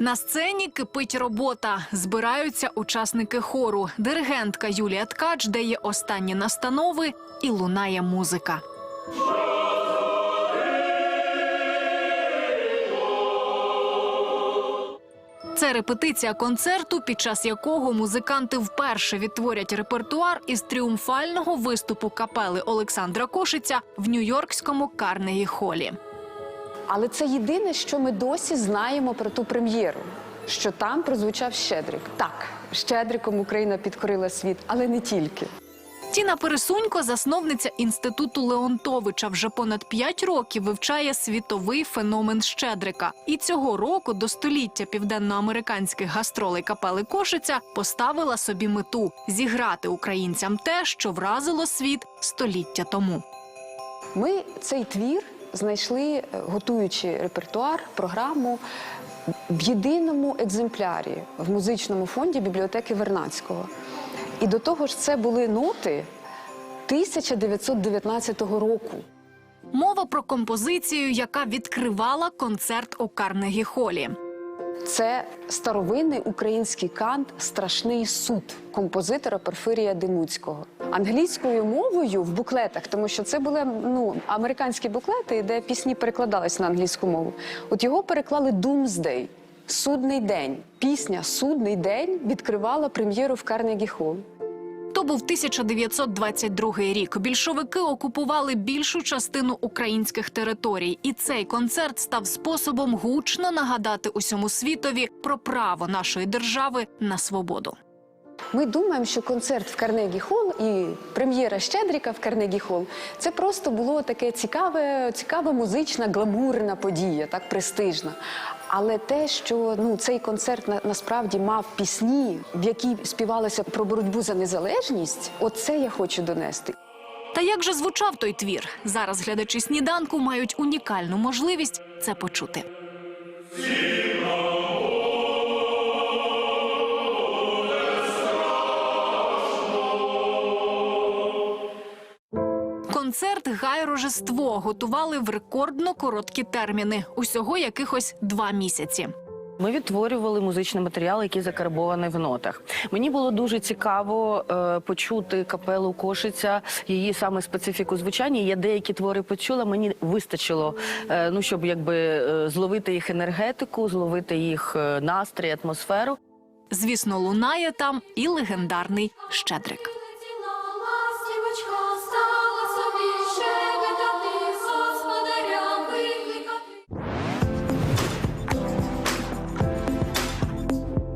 На сцені кипить робота. Збираються учасники хору. Диригентка Юлія Ткач дає останні настанови і лунає музика. Це репетиція концерту, під час якого музиканти вперше відтворять репертуар із тріумфального виступу капели Олександра Кошиця в Нью-Йоркському Карнегі Холі. Але це єдине, що ми досі знаємо про ту прем'єру. Що там прозвучав Щедрик. Так, Щедриком Україна підкорила світ, але не тільки. Тіна Пересунько, засновниця інституту Леонтовича, вже понад п'ять років вивчає світовий феномен Щедрика. І цього року до століття південноамериканських гастролей капели Кошиця поставила собі мету зіграти українцям те, що вразило світ століття тому. Ми цей твір знайшли, е, готуючи репертуар, програму в єдиному екземплярі в музичному фонді бібліотеки Вернадського. І до того ж, це були ноти 1919 року. Мова про композицію, яка відкривала концерт у Карнегі Холі. Це старовинний український кант Страшний суд композитора Порфирія Демуцького. Англійською мовою в буклетах, тому що це були ну, американські буклети, де пісні перекладались на англійську мову. От його переклали Doomsday – Судний день. Пісня Судний день відкривала прем'єру в Карнегі Холл. То був 1922 рік. Більшовики окупували більшу частину українських територій, і цей концерт став способом гучно нагадати усьому світові про право нашої держави на свободу. Ми думаємо, що концерт в Карнегі Холл і прем'єра Щедріка в Карнегі Холл – це просто було таке цікаве, цікава музична, гламурна подія, так престижна. Але те, що ну цей концерт на, насправді мав пісні, в які співалося про боротьбу за незалежність, оце я хочу донести. Та як же звучав той твір? Зараз глядачі сніданку мають унікальну можливість це почути. Концерт Гай Рожество готували в рекордно короткі терміни, усього якихось два місяці. Ми відтворювали музичний матеріал, який закарбований в нотах. Мені було дуже цікаво е, почути капелу Кошиця, її саме специфіку звучання. Я деякі твори почула. Мені вистачило, е, ну щоб якби е, зловити їх енергетику, зловити їх е, настрій, атмосферу. Звісно, лунає там і легендарний Щедрик.